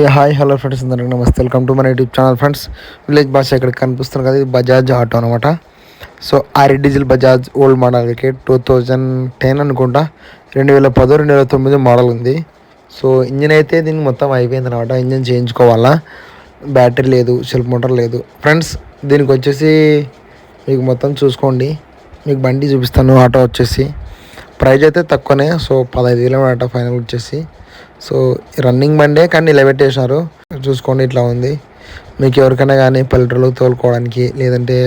ఏ hi hello friends అందరికీ నమస్తే. Welcome to మన యూట్యూబ్ ఛానల్ ఫ్రెండ్స్. విలేజ్ భాష ఇక్కడ కనిపిస్తుంది కదా ఇది బజాజ్ ఆటో అనమాట so or diesel Bajaj old మోడల్కి two thousand ten అనుకుంటా. రెండు వేల పదో రెండు వేల తొమ్మిది మోడల్ ఉంది. సో ఇంజిన్ అయితే దీనికి మొత్తం అయిపోయింది అనమాట ఇంజిన్ చేయించుకోవాలా? బ్యాటరీ లేదు సెల్ఫ్ మోటార్ లేదు. ఫ్రెండ్స్ దీనికి వచ్చేసి మీకు మొత్తం చూసుకోండి. మీకు బండి చూపిస్తాను ఆటో వచ్చేసి. ప్రైజ్ అయితే తక్కువనే సో పదహైదు వేలు ఆటో ఫైనల్ వచ్చేసి. సో రన్నింగ్ బండే కానీ నిలబెట్టేసినారు చూసుకోండి ఇట్లా ఉంది. మీకు ఎవరికైనా కానీ పల్లెటూరులో తోలుకోవడానికి లేదంటే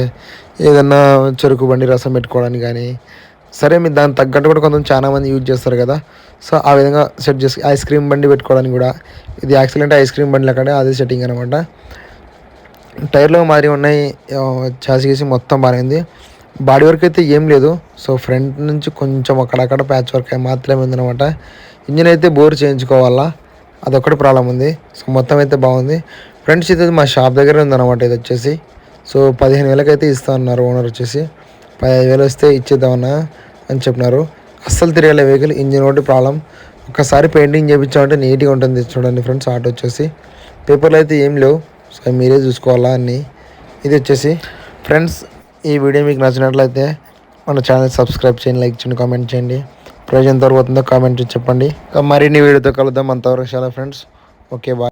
ఏదన్నా చెరుకు బండి రసం పెట్టుకోవడానికి కానీ సరే మీరు దానికి తగ్గట్టు కూడా కొంచెం చాలా మంది యూజ్ చేస్తారు కదా. సో ఆ విధంగా సెట్ చేసి ఐస్ క్రీమ్ బండి పెట్టుకోవడానికి కూడా ఇది యాక్సిడెంట్ ఐస్ క్రీమ్ బండి లెక్కడే అదే సెట్టింగ్ అనమాట టైర్లు మారి ఉన్నాయి. చాసి గీసి మొత్తం మారింది బాడీ వర్క్ అయితే ఏం లేదు. సో ఫ్రంట్ నుంచి కొంచెం అక్కడక్కడ ప్యాచ్ వర్క్ మాత్రమే ఉందన్నమాట. ఇంజిన్ అయితే బోర్ చేయించుకోవాలా? అదొక్కటి ప్రాబ్లం ఉంది. సో మొత్తం అయితే బాగుంది. ఫ్రెండ్స్ ఇది మా షాప్ దగ్గర ఉందన్నమాట ఇది వచ్చేసి. సో పదిహేను వేలకైతే ఇస్తా ఉన్నారు ఓనర్ వచ్చేసి. పదిహేను వేలు వస్తే ఇచ్చేద్దామన్నా అని చెప్పినారు. అస్సలు తిరగలే వెహికల్ ఇంజిన్ ఒకటి ప్రాబ్లం. ఒకసారి పెయింటింగ్ చేయించామంటే నీట్గా ఉంటుంది చూడండి ఫ్రెండ్స్ ఆటో వచ్చేసి. పేపర్లు అయితే ఏం లేవు. సో మీరే చూసుకోవాలా అన్నీ. ఇది వచ్చేసి. ఫ్రెండ్స్ ఈ వీడియో మీకు నచ్చినట్లయితే మన ఛానల్ సబ్స్క్రైబ్ చేయండి లైక్ చేయండి కామెంట్ చేయండి. ప్రైజ్ ఎంత వరకు అవుతుందో కామెంట్ చెప్పండి మరిన్ని వీడియోతో కలుద్దాం. అంతవరకు చాలా ఫ్రెండ్స్ ఓకే బాయ్